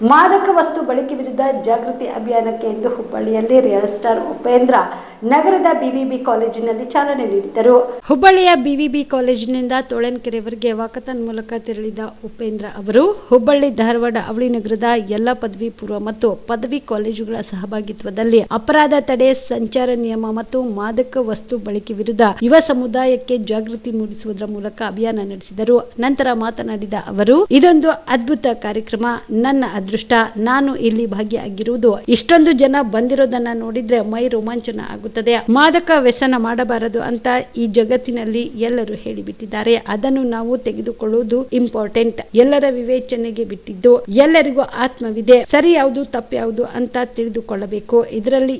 ಮಾದಕ ವಸ್ತು ಬಳಕೆ ವಿರುದ್ಧ ಜಾಗೃತಿ ಅಭಿಯಾನಕ್ಕೆ ಎಂದು ಹುಬ್ಬಳ್ಳಿಯಲ್ಲಿ ರಿಯಲ್ ಸ್ಟಾರ್ ಉಪೇಂದ್ರ ನಗರದ ಬಿಬಿಬಿ ಕಾಲೇಜಿನಲ್ಲಿ ಚಾಲನೆ ನೀಡಿದರು ಹುಬ್ಬಳ್ಳಿಯ ಬಿವಿಬಿ ಕಾಲೇಜಿನಿಂದ ತೋಳನ್ಕೆರೆವರೆಗೆ ವಾಕಥಾನ್ ಮೂಲಕ ತೆರಳಿದ ಉಪೇಂದ್ರ ಅವರು, ಹುಬ್ಬಳ್ಳಿ, ಧಾರವಾಡ, ಅವಳಿ ನಗರದ ಎಲ್ಲ ಪದವಿ ಪೂರ್ವ ಮತ್ತು ಪದವಿ ಕಾಲೇಜುಗಳ ಸಹಭಾಗಿತ್ವದಲ್ಲಿ ಅಪರಾಧ ತಡೆ, ಸಂಚಾರ ನಿಯಮ ಮತ್ತು ಮಾದಕ ವಸ್ತು ಬಳಕೆ ವಿರುದ್ಧ ಯುವ ಸಮುದಾಯಕ್ಕೆ ಜಾಗೃತಿ ಮೂಡಿಸುವುದರ ಮೂಲಕ ಅಭಿಯಾನ ನಡೆಸಿದರು. ನಂತರ ಮಾತನಾಡಿದ ಅವರು, ಇದೊಂದು ಅದ್ಭುತ ಕಾರ್ಯಕ್ರಮ. ನನ್ನ ಅದೃಷ್ಟ ನಾನು ಇಲ್ಲಿ ಭಾಗಿಯಾಗಿರುವುದು. ಇಷ್ಟೊಂದು ಜನ ಬಂದಿರೋದನ್ನ ನೋಡಿದ್ರೆ ಮೈ ರೋಮಾಂಚನ ಆಗುತ್ತದೆ. ಮಾದಕ ವ್ಯಸನ ಮಾಡಬಾರದು ಅಂತ ಈ ಜಗತ್ತಿನಲ್ಲಿ ಎಲ್ಲರೂ ಹೇಳಿಬಿಟ್ಟಿದ್ದಾರೆ. ಅದನ್ನು ನಾವು ತೆಗೆದುಕೊಳ್ಳುವುದು ಇಂಪಾರ್ಟೆಂಟ್. ಎಲ್ಲರ ವಿವೇಚನೆಗೆ ಬಿಟ್ಟಿದ್ದು, ಎಲ್ಲರಿಗೂ ಆತ್ಮವಿದೆ. ಸರಿ ಯಾವುದು, ತಪ್ಪು ಯಾವುದು ಅಂತ ತಿಳಿದುಕೊಳ್ಳಬೇಕು. ಇದರಲ್ಲಿ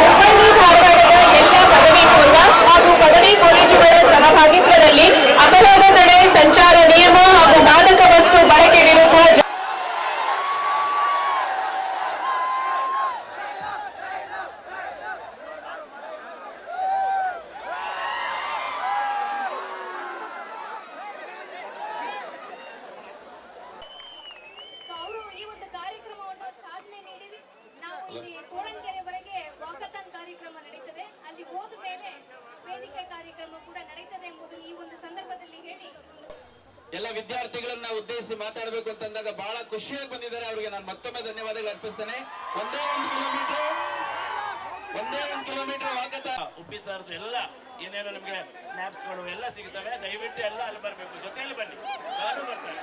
ಹುಬ್ಬಳ್ಳಿ ಧಾರವಾಡದ ಎಲ್ಲ ಪದವಿ ಪೂರ್ವ ಹಾಗೂ ಪದವಿ ಕಾಲೇಜುಗಳ ಸಹಭಾಗಿತ್ವದಲ್ಲಿ ಅಪರಾಧ ತಡೆ ಸಂಚಾರ ನಿಯಮ ಹಾಗೂ ಮಾದಕ ವಸ್ತು ಬಳಕೆ ವಿರುದ್ಧ ಜಾ- ಸೊ ಅವರು ಈ ಒಂದು ಕಾರ್ಯಕ್ರಮವನ್ನು ಚಾಲನೆ ನೀಡಿ ನಾವು ಇಲ್ಲಿ ತೋಳನ್ಕೆರೆವರೆಗೆ ವಾಕಥಾನ್ ಕಾರ್ಯಕ್ರಮ ನಡೀತದೆ ಅಲ್ಲಿ ಹೋದ ಮೇಲೆ ವೇದಿಕೆ ಕಾರ್ಯಕ್ರಮ ಕೂಡ ನಡೀತದೆ ಎಂಬುದನ್ನು ಈ ಒಂದು ಸಂದರ್ಭದಲ್ಲಿ ಹೇಳಿ ಈ ಒಂದು ಎಲ್ಲ ವಿದ್ಯಾರ್ಥಿಗಳನ್ನ ಉದ್ದೇಶಿಸಿ ಮಾತಾಡಬೇಕು ಅಂತಂದಾಗ ಬಹಳ ಖುಷಿಯಾಗಿ ಬಂದಿದ್ದಾರೆ. ಅವರಿಗೆ ನಾನು ಮತ್ತೊಮ್ಮೆ ಧನ್ಯವಾದಗಳು ಅರ್ಪಿಸ್ತೇನೆ. ಒಂದೇ ಒಂದು ಕಿಲೋಮೀಟರ್, ಒಂದೇ ಒಂದು ಕಿಲೋಮೀಟರ್ ವಾಕತ. ಉಪ್ಪಿ ಸರ್ದು ಎಲ್ಲ ಏನೇನು ನಮಗೆ ಸ್ನ್ಯಾಪ್ಸ್ಗಳು ಎಲ್ಲ ಸಿಗ್ತವೆ. ದಯವಿಟ್ಟು ಎಲ್ಲ ಅಲ್ಲಿ ಬರಬೇಕು. ಜೊತೆಯಲ್ಲಿ ಬನ್ನಿ. ಯಾರು ಬರ್ತಾರೆ?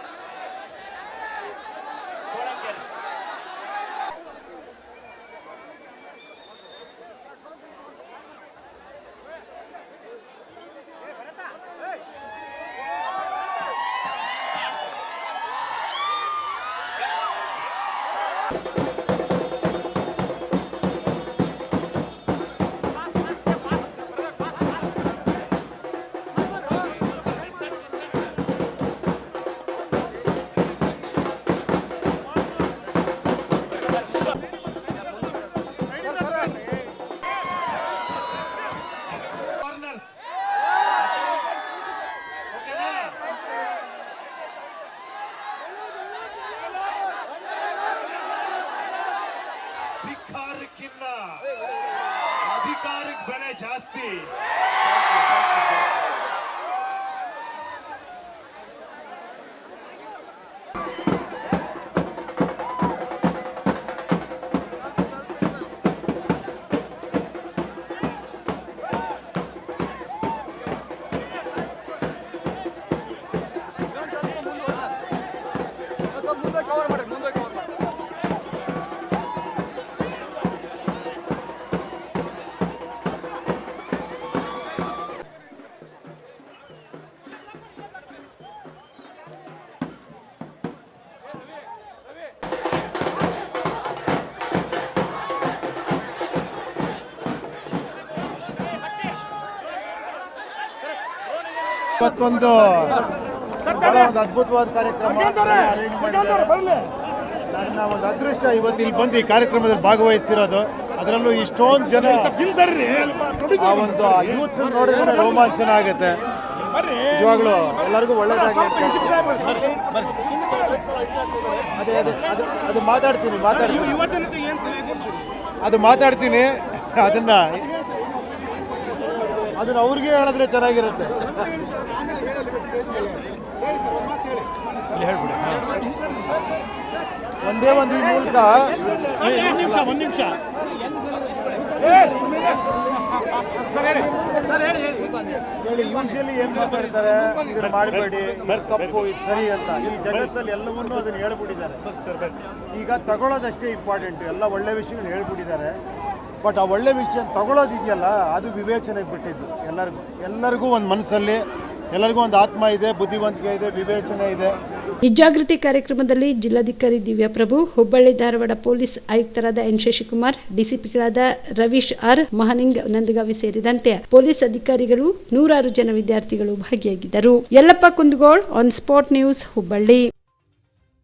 ಅಧಿಕಾರಕ್ಕಿನ್ನ ಅಧಿಕಾರಕ್ಕೆ ಬೆಲೆ ಜಾಸ್ತಿ ಇವತ್ತೊಂದು ಬಹಳ ಒಂದು ಅದ್ಭುತವಾದ ಕಾರ್ಯಕ್ರಮ. ನನ್ನ ಒಂದು ಅದೃಷ್ಟ ಇವತ್ತು ಇಲ್ಲಿ ಬಂದು ಈ ಕಾರ್ಯಕ್ರಮದಲ್ಲಿ ಭಾಗವಹಿಸ್ತಿರೋದು. ಅದರಲ್ಲೂ ಇಷ್ಟೊಂದು ಜನ ಆ ಒಂದು ಯೂತ್ಸ್ ನೋಡಿದ್ರೆ ರೋಮಾಂಚನ ಆಗುತ್ತೆ. ನಿಜವಾಗ್ಲು ಎಲ್ಲರಿಗೂ ಒಳ್ಳೇದಾಗಲಿ ಅಂತ ಅದೇ ಅದೇ ಅದು ಅದು ಮಾತಾಡ್ತೀನಿ ಮಾತಾಡ್ತೀನಿ. ಅದು ಮಾತಾಡ್ತೀನಿ ಅದನ್ನ ಅದನ್ನ ಅವ್ರಿಗೆ ಹೇಳಿದ್ರೆ ಚೆನ್ನಾಗಿರುತ್ತೆ. ಒಂದೇ ಒಂದು ಈ ಮೂಲಕ ಹೇಳಿ ಯೂಶಲಿ ಏನ್ ಮಾತಾಡ್ತಾರೆ? ಇದನ್ನ ಮಾಡಬೇಡಿ. ತಪ್ಪು ಸರಿ ಅಂತ. ಈ ಜಗತ್ತಲ್ಲಿ ಎಲ್ಲವನ್ನೂ ಅದನ್ನ ಹೇಳ್ಬಿಟ್ಟಿದ್ದಾರೆ. ಈಗ ತಗೊಳ್ಳೋದಷ್ಟೇ ಇಂಪಾರ್ಟೆಂಟ್ ಎಲ್ಲ ಒಳ್ಳೆ ವಿಷಯಗಳು ಹೇಳ್ಬಿಟ್ಟಿದ್ದಾರೆ. ಬಟ್ ಆ ಒಳ್ಳೆ ವಿಷಯ ತಗೊಳ್ಳೋದಿದೆಯಲ್ಲ ಅದು ವಿವೇಚನೆಗೆ ಬಿಟ್ಟಿದ್ದು. ಎಲ್ಲರಿಗೂ ಎಲ್ಲರಿಗೂ ಒಂದು ಮನಸ್ಸಲ್ಲಿ, ಎಲ್ಲರಿಗೂ ಒಂದು ಆತ್ಮ ಇದೆ, ಬುದ್ಧಿವಂತಿಕೆ ಇದೆ, ವಿವೇಚನೆ ಇದೆ. ಈ ಜಾಗೃತಿ ಕಾರ್ಯಕ್ರಮದಲ್ಲಿ ಜಿಲ್ಲಾಧಿಕಾರಿ ದಿವ್ಯಪ್ರಭು, ಹುಬ್ಬಳ್ಳಿ ಧಾರವಾಡ ಪೊಲೀಸ್ ಆಯುಕ್ತರಾದ ಎನ್ ಶಶಿಕುಮಾರ್, ಡಿಸಿಪಿಗಳಾದ ರವೀಶ್ ಆರ್, ಮಹನಿಂಗ್ ನಂದಗಾವಿ ಸೇರಿದಂತೆ ಪೊಲೀಸ್ ಅಧಿಕಾರಿಗಳು, ನೂರಾರು ಜನ ವಿದ್ಯಾರ್ಥಿಗಳು ಭಾಗಿಯಾಗಿದ್ದರು. Yallappa Kundagol on spot news Hubballi.